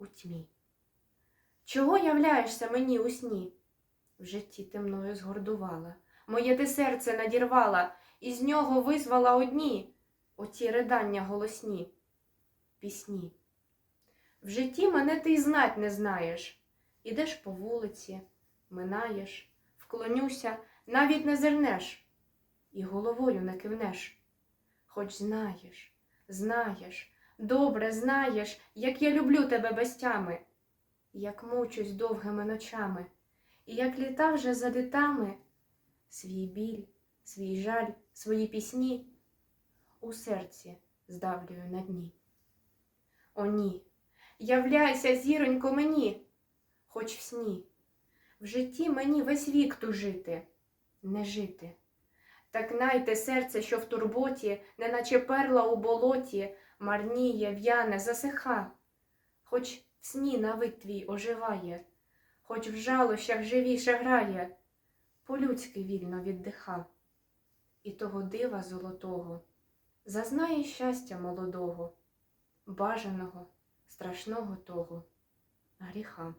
у тьмі. Чого являєшся мені у сні? В житті ти мною згордувала, моє ти серце надірвала, і з нього визвала одні оті ридання голосні, пісні. В житті мене ти й знать не знаєш, ідеш по вулиці, минаєш, вклонюся, навіть не зернеш, і головою не кивнеш. Хоч знаєш, знаєш, добре знаєш, як я люблю тебе без як мучусь довгими ночами, і як літа вже за літами, свій біль, свій жаль, свої пісні у серці здавлюю на дні. О, ні, являйся, зіронько, мені, хоч в сні, в житті мені весь вік тужити, не жити. Так найте серце, що в турботі, неначе перла у болоті, марніє, в'яне, засиха, хоч в сні навик твій оживає, хоч в жалощах живіше грає, по-людськи вільно віддиха, і того дива золотого зазнає щастя молодого, бажаного, страшного того гріха.